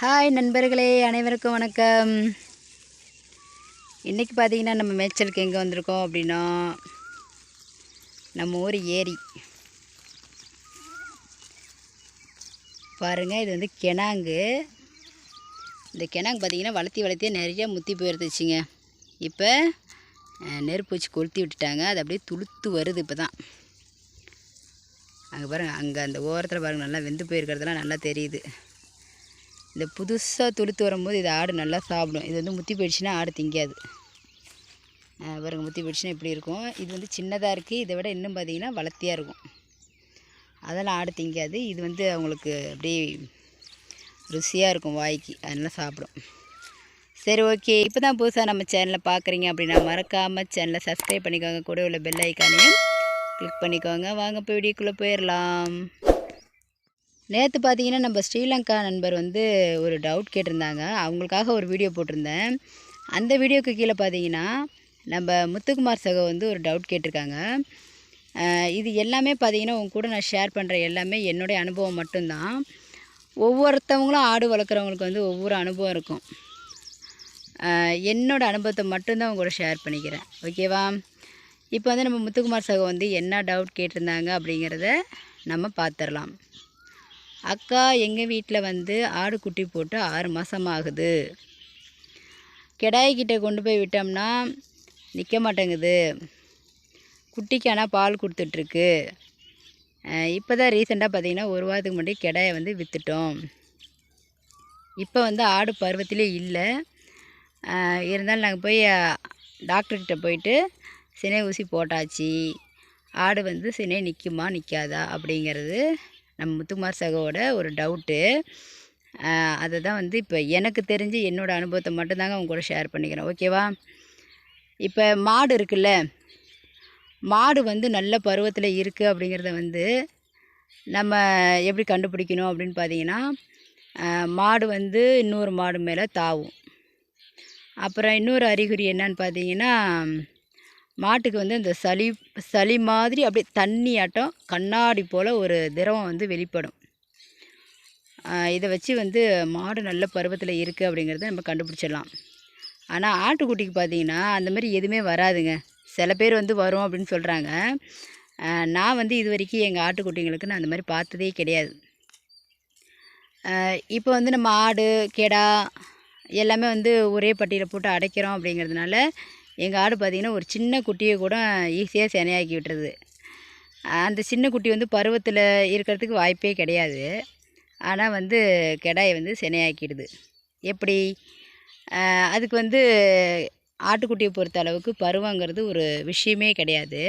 Hi நண்பர்களே அனைவருக்கும் வணக்கம். இன்றைக்கி பார்த்தீங்கன்னா நம்ம மேய்ச்சலுக்கு எங்கே வந்திருக்கோம் அப்படின்னா நம்ம ஊர் ஏரி. பாருங்கள் இது வந்து கிணாங்கு. இந்த கிணாங்கு பார்த்திங்கன்னா வளர்த்தி வளர்த்தியே நிறையா முத்தி போயிருந்துச்சுங்க. இப்போ நெருப்பூச்சி கொளுத்தி விட்டுட்டாங்க. அது அப்படியே துளுத்து வருது இப்போ தான் அங்கே பாருங்கள் அங்கே அந்த ஓரத்தில் பாருங்கள் நல்லா வெந்து போயிருக்கிறதெல்லாம் நல்லா தெரியுது. இந்த புதுசாக துளுத்து வரும்போது இது ஆடு நல்லா சாப்பிடும். இது வந்து முத்தி போயிடுச்சுன்னா ஆடு திங்காது. அஹ் பாருங்க முத்தி போயிடுச்சுன்னா இப்படி இருக்கும். இது வந்து சின்னதாக இருக்குது இதை விட இன்னும் பார்த்தீங்கன்னா வளர்த்தியாக இருக்கும். அதெல்லாம் ஆடு திங்காது. இது வந்து அவங்களுக்கு அப்படியே ருசியாக இருக்கும் வாய்க்கு. அதெல்லாம் சாப்பிடும். சரி ஓகே. இப்போ தான் புதுசாக நம்ம சேனலை பார்க்குறீங்க அப்படின்னா மறக்காமல் சேனலை சப்ஸ்கிரைப் பண்ணிக்கோங்க. கூட உள்ள பெல் ஐக்கானையும் கிளிக் பண்ணிக்கோங்க. வாங்க போய் வீடியோக்குள்ளே போயிடலாம். நேற்று பார்த்தீங்கன்னா நம்ம ஸ்ரீலங்கா நண்பர் வந்து ஒரு டவுட் கேட்டிருந்தாங்க. அவங்களுக்காக ஒரு வீடியோ போட்டிருந்தேன். அந்த வீடியோக்கு கீழே பார்த்தீங்கன்னா நம்ம முத்துக்குமார் சகோ வந்து ஒரு டவுட் கேட்டிருக்காங்க. இது எல்லாமே பார்த்தீங்கன்னா உங்க கூட நான் ஷேர் பண்ணுற எல்லாமே என்னுடைய அனுபவம் மட்டும்தான். ஒவ்வொருத்தவங்களும் ஆடு வளர்க்குறவங்களுக்கு வந்து ஒவ்வொரு அனுபவம் இருக்கும். என்னோடய அனுபவத்தை மட்டும்தான் உங்க கூட ஷேர் பண்ணிக்கிறேன். ஓகேவா இப்போ வந்து நம்ம முத்துக்குமார் சகோ வந்து என்ன டவுட் கேட்டிருந்தாங்க அப்படிங்கிறத நம்ம பார்த்துடலாம் அக்கா எங்கள் வீட்டில் வந்து ஆடு குட்டி போட்டு ஆறு மாதம் ஆகுது கிடாய்கிட்ட கொண்டு போய் விட்டோம்னா நிற்க மாட்டேங்குது. குட்டிக்கு ஆனால் பால் கொடுத்துட்ருக்கு. இப்போ தான் ரீசெண்டாக பார்த்தீங்கன்னா ஒரு வாரத்துக்கு முன்னாடி கிடாயை வந்து விற்றுட்டோம் இப்போ வந்து ஆடு பருவத்திலே இல்லை. இருந்தாலும் நாங்கள் போய் டாக்டர்கிட்ட போயிட்டு சினை ஊசி போட்டாச்சு. ஆடு வந்து சினை நிற்குமா நிற்காதா அப்படிங்கிறது நம்ம முத்துக்குமார் சகோட ஒரு டவுட்டு அதை தான் வந்து இப்போ எனக்கு தெரிஞ்சு என்னோடய அனுபவத்தை மட்டும்தாங்க அவங்க கூட ஷேர் பண்ணிக்கிறேன். ஓகேவா இப்போ மாடு இருக்குல்ல? மாடு வந்து நல்ல பருவத்தில் இருக்குது அப்படிங்கிறத வந்து நம்ம எப்படி கண்டுபிடிக்கணும் அப்படின்னு பார்த்தீங்கன்னா மாடு வந்து இன்னொரு மாடு மேலே தாவும். அப்புறம் இன்னொரு அறிகுறி என்னன்னு பார்த்தீங்கன்னா மாட்டுக்கு வந்து இந்த சளி சளி மாதிரி அப்படியே தண்ணியாட்டம் கண்ணாடி போல் ஒரு திரவம் வந்து வெளிப்படும். இதை வச்சு வந்து மாடு நல்ல பருவத்தில் இருக்குது அப்படிங்கிறத நம்ம கண்டுபிடிச்சிடலாம். ஆனால் ஆட்டுக்குட்டிக்கு பார்த்தீங்கன்னா அந்த மாதிரி எதுவுமே வராதுங்க. சில பேர் வந்து வரும் அப்படின்னு சொல்கிறாங்க நான் வந்து இது வரைக்கும் எங்கள் ஆட்டுக்குட்டிங்களுக்கு நான் அந்த மாதிரி பார்த்ததே கிடையாது. இப்போ வந்து நம்ம ஆடு கெடா எல்லாமே வந்து ஒரே பட்டியில் போட்டு அடைக்கிறோம் அப்படிங்கிறதுனால எங்கள் ஆடு பார்த்திங்கன்னா ஒரு சின்ன குட்டியை கூட ஈஸியாக சினையாக்கி விட்டுருது. அந்த சின்ன குட்டி வந்து பருவத்தில் இருக்கிறதுக்கு வாய்ப்பே கிடையாது. ஆனால் வந்து கெடாயை வந்து சினையாக்கிடுது. எப்படி? அதுக்கு வந்து ஆட்டுக்குட்டியை பொறுத்த அளவுக்கு பருவங்கிறது ஒரு விஷயமே கிடையாது.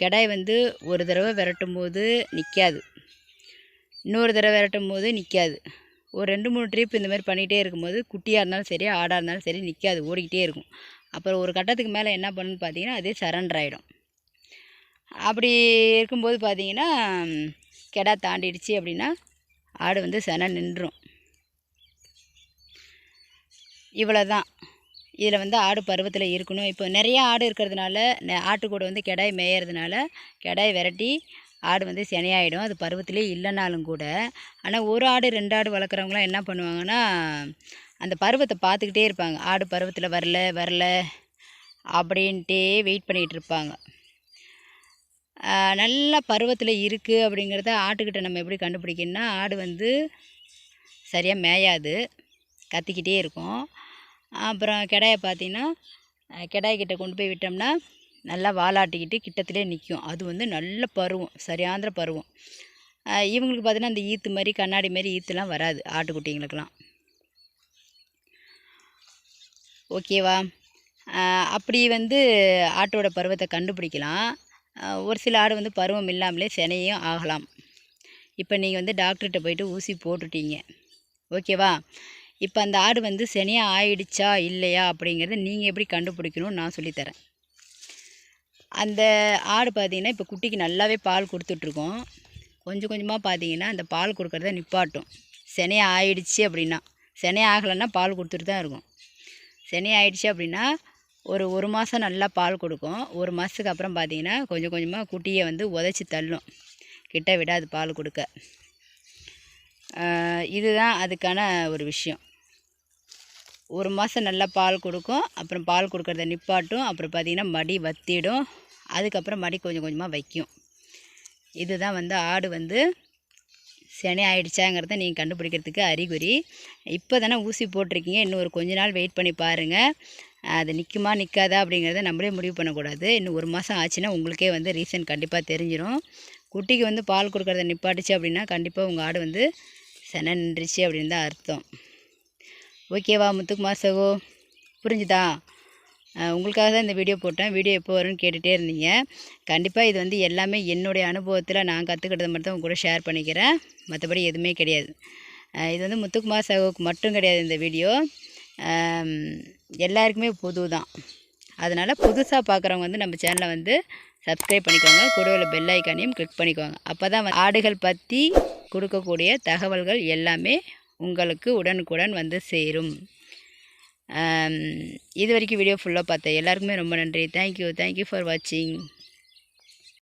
கெடாய் வந்து ஒரு தடவை விரட்டும் போது நிற்காது இன்னொரு தடவை விரட்டும் போது நிற்காது ஒரு ரெண்டு மூணு ட்ரிப் இந்த மாதிரி பண்ணிகிட்டே இருக்கும்போது குட்டியாக இருந்தாலும் சரி ஆடாக இருந்தாலும் சரி நிற்காது ஓடிக்கிட்டே இருக்கும். அப்புறம் ஒரு கட்டத்துக்கு மேலே என்ன பண்ணுன்னு பார்த்தீங்கன்னா அதே சரண்டர் ஆகிடும் அப்படி இருக்கும்போது பார்த்தீங்கன்னா கெடா தாண்டிடுச்சு அப்படின்னா ஆடு வந்து சென நின்றும். இவ்வளோ தான் இதில் வந்து ஆடு பருவத்தில் இருக்கணும். இப்போ நிறையா ஆடு இருக்கிறதுனால ஆட்டுக்கூட வந்து கிடாய் மேயறதுனால கிடாய் விரட்டி ஆடு வந்து செனையாயிடும். அது பருவத்திலே இல்லைனாலும் கூட. ஆனால் ஒரு ஆடு ரெண்டு ஆடு வளர்க்குறவங்களாம் என்ன பண்ணுவாங்கன்னா அந்த பருவத்தை பார்த்துக்கிட்டே இருப்பாங்க. ஆடு பருவத்தில் வரல வரல அப்படின்ட்டே வெயிட் பண்ணிகிட்டு இருப்பாங்க. நல்லா பருவத்தில் இருக்குது அப்படிங்கிறத ஆட்டுக்கிட்ட நம்ம எப்படி கண்டுபிடிக்கணும்னா ஆடு வந்து சரியாக மேயாது. கத்திக்கிட்டே இருக்கும். அப்புறம் கிடாயை பார்த்திங்கன்னா கிடாய்கிட்ட கொண்டு போய் விட்டோம்னா நல்லா வாலாட்டிக்கிட்டு கிட்டத்திலே நிற்கும் அது வந்து நல்ல பருவம் சரியாந்திர பருவம். இவங்களுக்கு பார்த்தீங்கன்னா அந்த ஈத்து மாதிரி கண்ணாடி மாதிரி ஈத்துலாம் வராது ஆட்டுக்குட்டிங்களுக்கெல்லாம். ஓகேவா? அப்படி வந்து ஆட்டோட பருவத்தை கண்டுபிடிக்கலாம். ஒரு சில ஆடு வந்து பருவம் இல்லாமலே சினையும் ஆகலாம். இப்போ நீங்கள் வந்து டாக்டர்கிட்ட போயிட்டு ஊசி போட்டுட்டீங்க. ஓகேவா? இப்போ அந்த ஆடு வந்து சினையாக ஆயிடுச்சா இல்லையா அப்படிங்கிறத நீங்கள் எப்படி கண்டுபிடிக்கணும்னு நான் சொல்லித்தரேன் அந்த ஆடு பார்த்தீங்கன்னா இப்போ குட்டிக்கு நல்லாவே பால் கொடுத்துட்ருக்கோம். கொஞ்சம் கொஞ்சமாக பார்த்தீங்கன்னா அந்த பால் கொடுக்குறத நிப்பாட்டும். சினையாக ஆயிடுச்சு அப்படின்னா. சினையாக ஆகலைன்னா பால் கொடுத்துட்டு தான் இருக்கும். சினை ஆயிடுச்சு அப்படின்னா ஒரு ஒரு மாதம் நல்லா பால் கொடுக்கும். ஒரு மாதத்துக்கு அப்புறம் பார்த்தீங்கன்னா கொஞ்சம் கொஞ்சமாக குட்டியை வந்து உதச்சி தள்ளும். கிட்ட விடாது பால் கொடுக்க. இதுதான் அதுக்கான ஒரு விஷயம். ஒரு மாதம் நல்லா பால் கொடுக்கும். அப்புறம் பால் கொடுக்குறத நிப்பாட்டும். அப்புறம் பார்த்திங்கன்னா மடி வத்திடும். அதுக்கப்புறம் மடி கொஞ்சம் கொஞ்சமாக வைக்கும். இதுதான் வந்து ஆடு வந்து சனி ஆயிடுச்சாங்கிறத நீங்கள் கண்டுபிடிக்கிறதுக்கு அறிகுறி. இப்போ தானே ஊசி போட்டிருக்கீங்க. இன்னும் ஒரு கொஞ்ச நாள் வெயிட் பண்ணி பாருங்கள் அது நிற்குமா நிற்காதா அப்படிங்கிறத நம்மளே முடிவு பண்ணக்கூடாது. இன்னும் ஒரு மாதம் ஆச்சுன்னா உங்களுக்கே வந்து ரீசன் கண்டிப்பாக தெரிஞ்சிடும் குட்டிக்கு வந்து பால் கொடுக்கறத நிப்பாட்டுச்சு அப்படின்னா கண்டிப்பாக உங்கள் ஆடு வந்து செனை நின்றுச்சு அப்படின்னு தான் அர்த்தம். ஓகேவா முத்துக்குமார் சகோ? புரிஞ்சுதா? உங்களுக்காக தான் இந்த வீடியோ போட்டேன். வீடியோ எப்போ வரும்னு கேட்டுகிட்டே இருந்தீங்க. கண்டிப்பாக இது வந்து எல்லாமே என்னுடைய அனுபவத்தில் நான் கற்றுக்கிட்டது மட்டும் உங்க கூட ஷேர் பண்ணிக்கிறேன். மற்றபடி எதுவுமே கிடையாது. இது வந்து முத்துக்குமார் சாகுவுக்கு மட்டும் கிடையாது இந்த வீடியோ. எல்லாருக்குமே புது தான். அதனால் புதுசாக பார்க்குறவங்க வந்து நம்ம சேனலை வந்து சப்ஸ்கிரைப் பண்ணிக்கோங்க. கூட உள்ள பெல் ஐக்கானையும் கிளிக் பண்ணிக்கோங்க. அப்போ தான் ஆடுகள் பற்றி கொடுக்கக்கூடிய தகவல்கள் எல்லாமே உங்களுக்கு உடனுக்குடன் வந்து சேரும். இது வரைக்கும் வீடியோ ஃபுல்லாக பார்த்தேன் எல்லாருக்குமே ரொம்ப நன்றி. தேங்க்யூ தேங்க்யூ ஃபார் வாட்சிங்